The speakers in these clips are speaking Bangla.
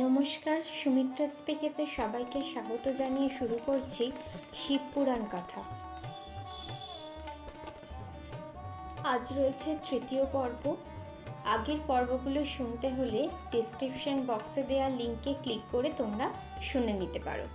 নমস্কার, সুমিত্রা স্পিকেতে সবাইকে স্বাগত জানিয়ে শুরু করছি শিবপুরাণ কথা। আজ রয়েছে তৃতীয় পর্ব। আগের পর্বগুলো শুনতে হলে ডিসক্রিপশন বক্সে দেওয়া লিঙ্কে ক্লিক করে তোমরা শুনে নিতে পারো।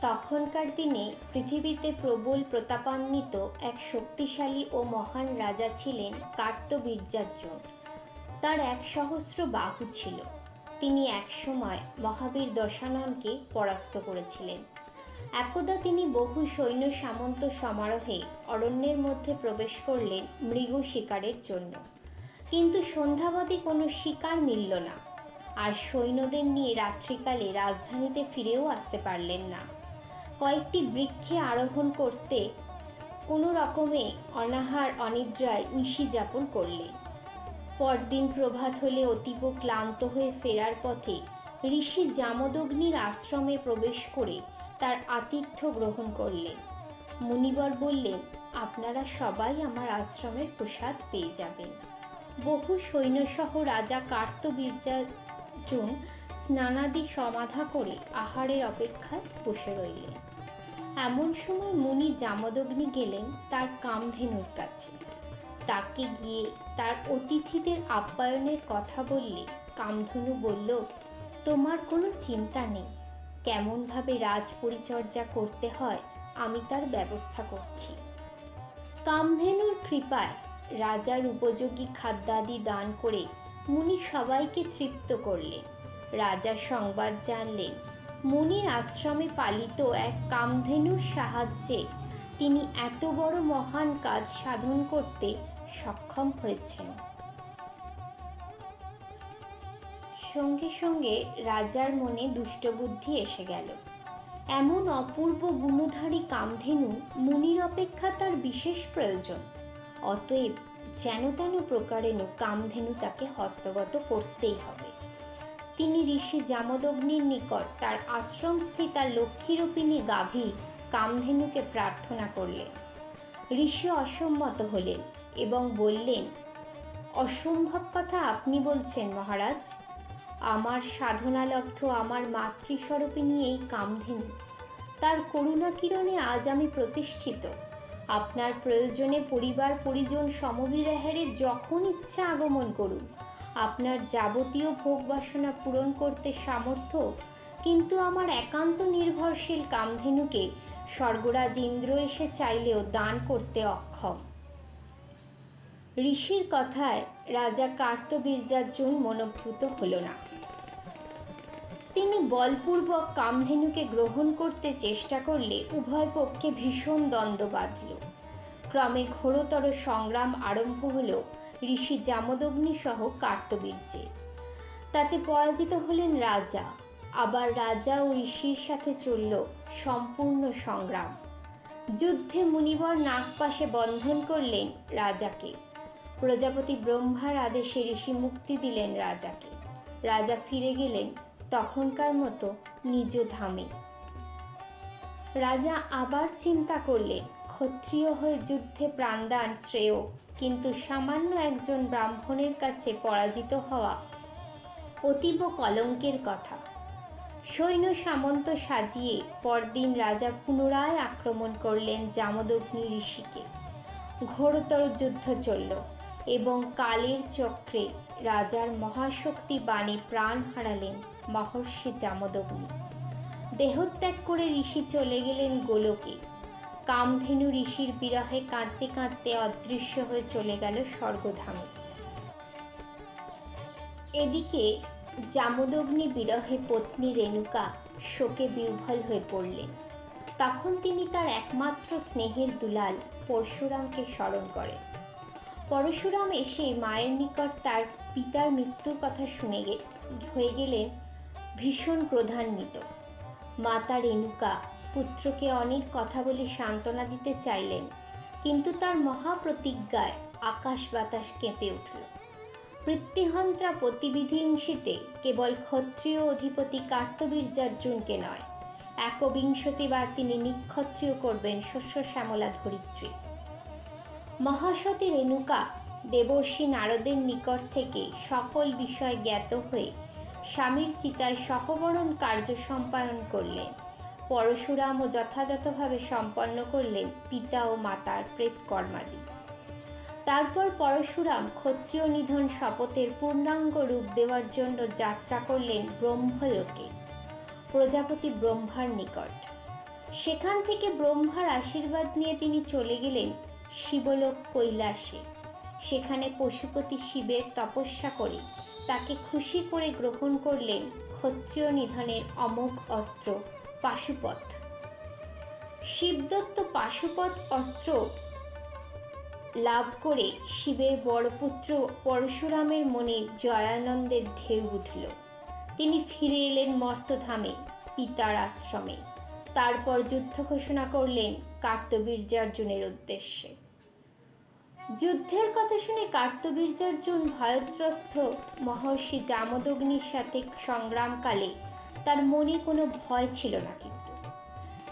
তখনকার দিনে পৃথিবীতে প্রবল প্রতাপান্বিত এক শক্তিশালী ও মহান রাজা ছিলেন কার্তবীর্যার্জুন। তার এক সহস্র বাহু ছিল। তিনি একসময় মহাবীর দশাননকে পরাস্ত করেছিলেন। একদা তিনি বহু সৈন্য সামন্ত সমারোহে অরণ্যের মধ্যে প্রবেশ করলেন মৃগ শিকারের জন্য। কিন্তু সন্ধ্যাবাদী কোনো শিকার মিলল না। আর সৈন্যদের নিয়ে রাত্রিকালে রাজধানীতে ফিরেও আসতে পারলেন না। কয়েকটি বৃক্ষে আরোহণ করতে কোনো রকমে অনাহার অনিদ্রায় নিশি যাপন করলেন। পরদিন প্রভাত হলে অতীব ক্লান্ত হয়ে ফেরার পথে ঋষি জামদগ্নির আশ্রমে প্রবেশ করে তার আতিথ্য গ্রহণ করলেন। মুনিবর বললেন, আপনারা সবাই আমার আশ্রমের প্রসাদ পেয়ে যাবেন। বহু সৈন্যসহ রাজা কার্তবীর্যার্জুন স্নানাদি সমাধা করে আহারের অপেক্ষায় বসে রইলেন। এমন সময় মুনি জামদগ্নি গেলেন তার কামধেনুর কাছে। তাকে গিয়ে তার অতিথিদের আপ্যায়নের কথা বললে কামধনু বলল, তোমার কোনো চিন্তা নেই। কেমনভাবে রাজ পরিচর্যা করতে হয়, আমি তার ব্যবস্থা করছি। কামধেনুর কৃপায় রাজার উপযোগী খাদ্যাদি দান করে মুনি সবাইকে তৃপ্ত করলেন রাজা সংবাদ জানলেন, মুনির আশ্রমে পালিত এক কামধেনুর সাহায্যে তিনি এত বড় মহান কাজ সাধন করতে সক্ষম হয়েছেন। সঙ্গে সঙ্গে রাজার মনে দুষ্টবুদ্ধি এসে গেল। এমন অপূর্ব গুণধারী কামধেনু মুনির অপেক্ষা তার বিশেষ প্রয়োজন। অতএব যেন তেন প্রকারেণ কামধেনু তাকে হস্তগত করতেই হবে। তিনি ঋষি জামদগ্নির নিকট তার আশ্রম স্থিতা লক্ষ্মীরূপিণী গাভী কামধেনুকে প্রার্থনা করলেন। ঋষি অসম্মত হলেন। এবং বললেন, অসম্ভব কথা আপনি বলছেন, মহারাজ। আমার সাধনালব্ধ আমার মাতৃস্বরূপিণী এই কামধেনু। তার করুণা কিরণে আজ আমি প্রতিষ্ঠিত। আপনার প্রয়োজনে পরিবার, পরিজন, সমবিরাহারে যখন ইচ্ছা আগমন করুন। আপনার যাবতীয় ভোগ বাসনা পূরণ করতে সামর্থ্য, কিন্তু আমার একান্ত নির্ভরশীল কামধেনুকে স্বর্গরাজ ইন্দ্র এসে চাইলেও দান করতে অক্ষম। ঋষির কথায় রাজা কার্তবীর্যার্জুন মনোভূত হল না। তিনি বলপূর্বক কামধেনুকে গ্রহণ করতে চেষ্টা করলে উভয় পক্ষে ভীষণ দ্বন্দ্ব বাঁধল। ক্রমে ঘোরতর সংগ্রাম আরম্ভ হল ঋষি জামদগ্নি সহ কার্তবীর্যে তাতে পরাজিত হলেন রাজা, আবার রাজা ও ঋষির সাথে চলল সম্পূর্ণ সংগ্রাম। যুদ্ধে মুনিবর নাগপাশে বন্ধন করলেন রাজাকে। প্রজাপতি ব্রহ্মার আদেশে ঋষি মুক্তি দিলেন রাজাকে। রাজা ফিরে গেলেন তখনকার মতো নিজ ধামে। রাজা আবার চিন্তা করলে ক্ষত্রিয় হয়ে যুদ্ধে প্রাণদান শ্রেয়, কিন্তু সামান্য একজন ব্রাহ্মণের কাছে পরাজিত হওয়া অতীব কলঙ্কের কথা। সৈন্য সামন্ত সাজিয়ে পরদিন রাজা পুনরায় আক্রমণ করলেন জামদগ্নি ঋষিকে। ঘোরতর যুদ্ধ চলল। এবং কালের চক্রে রাজার মহাশক্তি বাণী প্রাণ হারালেন মহর্ষি জামদগ্নি দেহত্যাগ করে ঋষি চলে গেলেন গোলকে। কামধেনু ঋষির বিরহে কাঁদতে কাঁদতে অদৃশ্য হয়ে চলে গেল স্বর্গধামে। এদিকে জামদগ্নি বিরহে পত্নী রেণুকা শোকে বিহ্বল হয়ে পড়লেন। তখন তিনি তার একমাত্র স্নেহের দুলাল পরশুরামকে স্মরণ করেন। পরশুরাম এসে মায়ের নিকট তার পিতার মৃত্যুর কথা শুনে হয়ে গেলেন ভীষণ ক্রোধান্বিত। মাতা রেণুকা পুত্রকে অনেক কথা বলে সান্ত্বনা দিতে চাইলেন, কিন্তু তার মহাপ্রতিজ্ঞায় আকাশ বাতাস কেঁপে উঠল। বৃত্তিহন্ত্রা প্রতিবিধিংসিতে কেবল ক্ষত্রিয় অধিপতি কার্তবীর্যার্জুনকে নয়, একবিংশতিবার তিনি নিক্ষত্রিয় করবেন শস্য শ্যামলা ধরিত্রী। মহাসতী রেণুকা দেবর্ষী নারদের নিকট থেকে সকল বিষয় জ্ঞাত হয়ে স্বামীর চিতায় সহবরণ কার্য সম্পাদন করলেন। পরশুরামও যথাযথভাবে সম্পন্ন করলেন পিতা ও মাতার প্রেতকর্মাদি তারপর পরশুরাম ক্ষত্রিয় নিধন শপথের পূর্ণাঙ্গ রূপ দেওয়ার জন্য যাত্রা করলেন ব্রহ্মলোকে, প্রজাপতি ব্রহ্মার নিকট। সেখান থেকে ব্রহ্মার আশীর্বাদ নিয়ে তিনি চলে গেলেন শিবলোক কৈলাসে। সেখানে পশুপতি শিবের তপস্যা করে। তাকে খুশি করে গ্রহণ করলেন ক্ষত্রিয় নিধনের অমোঘ অস্ত্র পাশুপথ। শিবদত্ত পাশুপথ অস্ত্র লাভ করে শিবের বড় পুত্র পরশুরামের মনে জয়ানন্দের ঢেউ উঠল। তিনি ফিরে এলেন মর্তধামে, পিতার আশ্রমে। তারপর যুদ্ধ ঘোষণা করলেন কার্তবীর্যার্জুনের উদ্দেশ্যে। যুদ্ধের কথা শুনে কার্তবীর্যার্জুন ভয়ত্রস্ত মহর্ষি জামদগ্নির সাথে সংগ্রামকালে তার মনে কোনো ভয় ছিল না কিন্তু।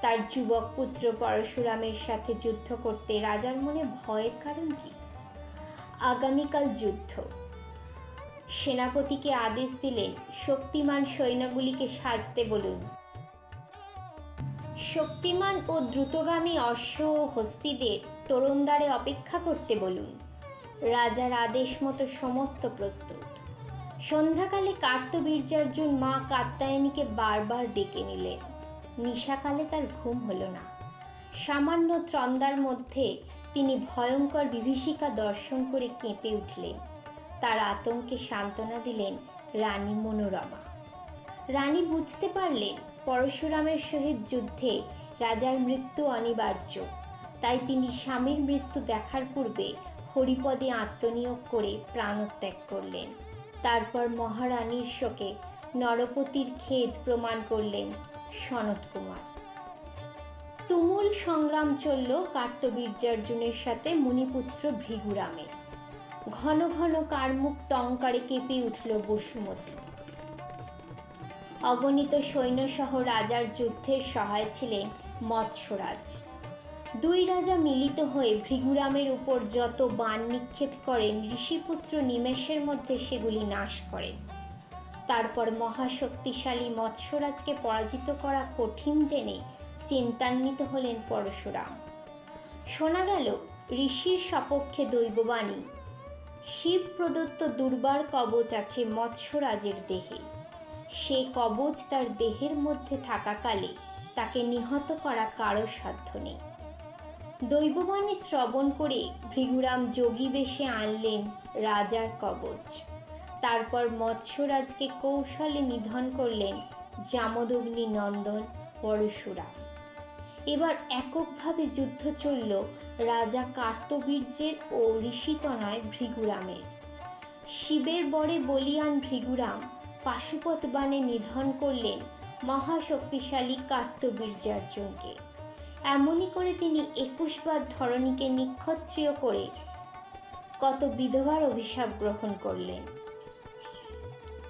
তার যুবক পুত্র পরশুরামের সাথে যুদ্ধ করতে রাজার মনে ভয়ের কারণ কি? আগামীকাল যুদ্ধ। সেনাপতিকে আদেশ দিলেন, শক্তিমান সৈন্যগুলিকে সাজতে বলুন। শক্তিমান ও দ্রুতগামী অশ্ব ও হস্তিদের তরুণদ্বারে অপেক্ষা করতে বলুন। রাজার আদেশ মতো সমস্ত প্রস্তুত। সন্ধ্যাকালে কার্তবীর্যার্জুন মা কাত্যায়নীকে বারবার ডেকে নিলেন। নিশাকালে তার ঘুম হলো না। সামান্য ত্রন্দার মধ্যে তিনি ভয়ঙ্কর বিভীষিকা দর্শন করে কেঁপে উঠলেন। তার আতঙ্কে সান্ত্বনা দিলেন রানী মনোরমা। রানী বুঝতে পারলেন পরশুরামের সহিত যুদ্ধে রাজার মৃত্যু অনিবার্য। তাই তিনি স্বামীর মৃত্যু দেখার পূর্বে হরিপদে আত্মনিয়োগ করে প্রাণত্যাগ করলেন। তারপর মহারানীর শোকে নরপতির খেদ প্রমাণ করলেন সনত কুমার। তুমুল সংগ্রাম চলল কার্তবীর্যার্জুনের সাথে মুনিপুত্র ভৃগুরামে। ঘন ঘন কারমুখ টঙ্কারে কেঁপে উঠল বসুমতী। অগণিত সৈন্যসহ রাজার যুদ্ধের সহায় ছিলেন মৎস্যরাজ। দুই রাজা মিলিত হয়ে ভৃগুরামের উপর যত বাণ নিক্ষেপ করেন, ঋষিপুত্র নিমেষের মধ্যে সেগুলি নাশ করেন। তারপর মহাশক্তিশালী মৎস্যরাজকে পরাজিত করা কঠিন জেনে চিন্তান্বিত হলেন পরশুরাম। শোনা গেল, ঋষির সপক্ষে দৈববাণী শিব প্রদত্ত দুর্বার কবচ আছে মৎস্যরাজের দেহে। সে কবচ তার দেহের মধ্যে থাকাকালে তাকে নিহত করা কারও সাধ্য নেই। দৈববাণী শ্রবণ করে ভৃগুরাম যোগী বেশে আনলেন রাজার কবচ। তারপর মৎস্যরাজকে কৌশলে নিধন করলেন জামদগ্নি নন্দন, পরশুরাম। এবার এককভাবে যুদ্ধ চলল রাজা কার্তবীর্যের ও ঋষিতনয় ভৃগুরামের। শিবের বরে বলিয়ান ভৃগুরাম পাশুপত বাণে নিধন করলেন মহাশক্তিশালী কার্তবীর্যার্জুনকে। এমনই করে তিনি একুশবার ধরণীকে নিক্ষত্রিয় করে কত বিধবার অভিশাপ গ্রহণ করলেন।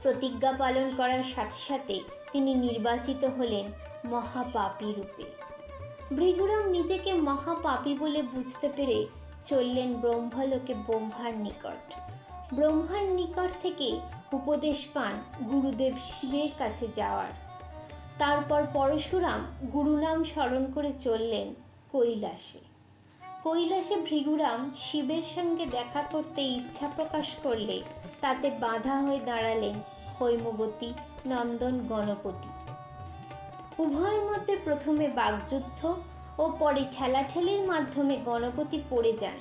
প্রতিজ্ঞা পালন করার সাথে সাথে তিনি নির্বাচিত হলেন মহাপাপী রূপে। ভৃগুরাম নিজেকে মহাপাপী বলে বুঝতে পেরে চললেন ব্রহ্মলোকে ব্রহ্মার নিকট। ব্রহ্মার নিকট থেকে উপদেশ পান গুরুদেব শিবের কাছে যাওয়ার। তারপর পরশুরাম গুরুনাম স্মরণ করে চললেন কৈলাসে। কৈলাসে ভৃগুরাম শিবের সঙ্গে দেখা করতে ইচ্ছা প্রকাশ করলে তাতে বাধা হয়ে দাঁড়ালেন হৈমবতী, নন্দন, গণপতি। উভয়ের মধ্যে প্রথমে বাগযুদ্ধ ও পরে ঠেলাঠেলির মাধ্যমে গণপতি পড়ে যান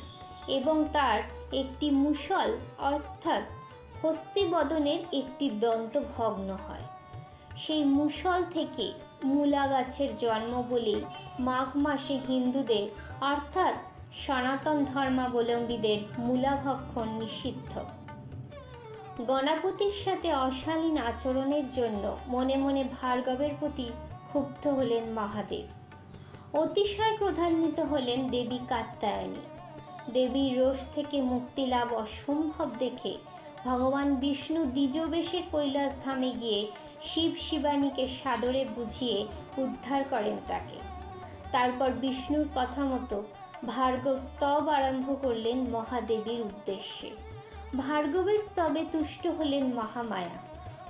এবং তার একটি মুসল, অর্থাৎ হস্তিবদনের একটি দন্ত ভগ্ন হয়। সেই মুসল থেকে মূলা গাছের জন্ম বলেই মাঘ মাসে হিন্দুদের, অর্থাৎ সনাতন ধর্মাবলম্বীদের মূলাভক্ষণ নিষিদ্ধ। গণপতির সাথে অশালীন আচরণের জন্য মনে মনে ভার্গবের প্রতি ক্ষুব্ধ হলেন মহাদেব। অতিশয় ক্রোধান্বিত হলেন দেবী কাত্যায়নী। দেবীর রোষ থেকে মুক্তি লাভ অসম্ভব দেখে ভগবান বিষ্ণু দ্বিজবেশে কৈলাস ধামে গিয়ে শিব শিবানীকে সাদরে বুঝিয়ে উদ্ধার করেন তাকে। তারপর বিষ্ণুর কথা মতো ভার্গব স্তব আরম্ভ করলেন মহাদেবীর উদ্দেশ্যে। ভার্গবের স্তবে তুষ্ট হলেন মহামায়া।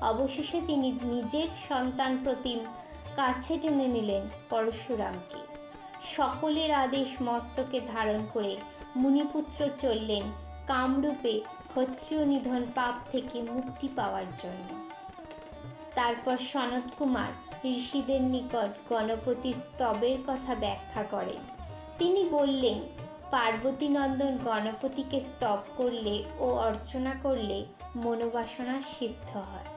অবশেষে তিনি নিজের সন্তান প্রতিম কাছে টেনে নিলেন পরশুরামকে। সকলের আদেশ মস্তকে ধারণ করে মুনিপুত্র চললেন কামরূপে ক্ষত্রিয় নিধন পাপ থেকে মুক্তি পাওয়ার জন্য। তারপর সনত কুমার ঋষিদের নিকট গণপতির স্তবের কথা ব্যাখ্যা করেন। তিনি বললেন, পার্বতী নন্দন গণপতিকে স্তব করলে ও অর্চনা করলে মনোবাসনা সিদ্ধ হয়।